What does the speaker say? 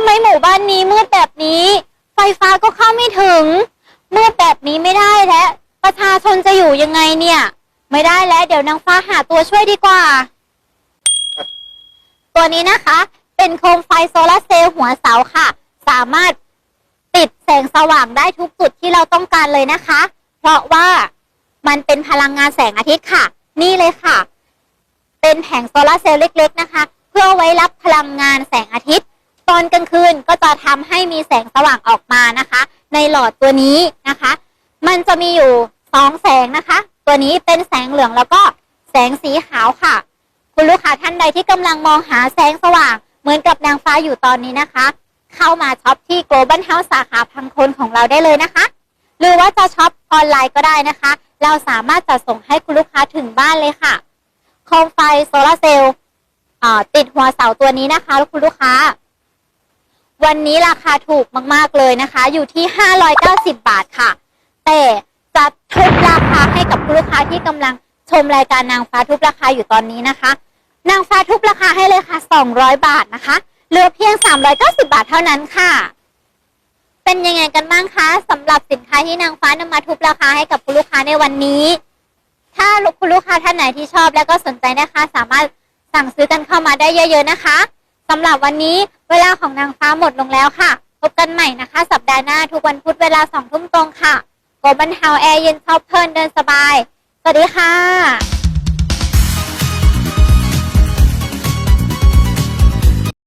ำไมหมู่บ้านนี้มืดแบบนี้ ไฟฟ้าก็เข้าไม่ถึง มืดแบบนี้ไม่ได้แล้วประชาชนจะอยู่ยังไงเนี่ย ไม่ได้แล้วเดี๋ยวนางฟ้าหาตัวช่วยดีกว่า ตัวนี้นะคะ เป็นโคมไฟโซลาร์เซลล์หัวเสาค่ะ สามารถติดแสงสว่างได้ทุกจุดที่เราต้องการเลยนะคะ เพราะว่ามันเป็นพลังงานแสงอาทิตย์ค่ะ นี่เลยค่ะ เป็นแผงโซลาร์เซลล์เล็ก ๆ นะคะ เพื่อไว้รับพลังงานแสงอาทิตย์ ตอนกลางคืนก็จะทำให้มีแสงสว่างออกมานะคะ ในหลอดตัวนี้นะคะ มันจะมีอยู่สองแสงนะคะ ตัวนี้เป็นแสงเหลืองแล้วก็แสงสีขาวค่ะ คุณลูกค้าท่านใดที่กำลังมองหาแสงสว่างเหมือนกับนางฟ้าอยู่ตอนนี้นะคะ เข้ามาช็อปที่ Global House สาขาพังคนของเราได้เลยนะคะ หรือว่าจะช็อปออนไลน์ก็ได้นะคะ เราสามารถจัดส่งให้คุณลูกค้าถึงบ้านเลยค่ะโคมไฟโซลาร์เซลล์ติดหัวเสาตัวนี้นะคะคุณลูกค้า วันนี้ราคาถูกมากๆเลยนะคะ อยู่ที่ 590 บาทค่ะ แต่จะทุบราคาให้กับลูกค้าที่กำลังชมรายการนางฟ้าทุบราคาอยู่ตอนนี้นะคะ นางฟ้าทุบราคาให้เลยค่ะ 200 บาทนะคะเหลือเพียง 390 บาทเท่านั้นค่ะ เป็นยังไงกันบ้างคะสำหรับสินค้าที่นางฟ้านำมาทุบราคาให้กับคุณลูกค้าในวันนี้ ถ้าคุณลูกค้าท่านไหนที่ชอบแล้วก็สนใจนะคะ สามารถสั่งซื้อกันเข้ามาได้เยอะ ๆนะคะ สำหรับวันนี้เวลาของนางฟ้าหมดลงแล้วค่ะ พบกันใหม่นะคะ สัปดาห์หน้าทุกวันพุธเวลาสองทุ่มตรงค่ะโกบันเฮาแอร์เย็นชอบเพลินเดินสบาย สวัสดีค่ะ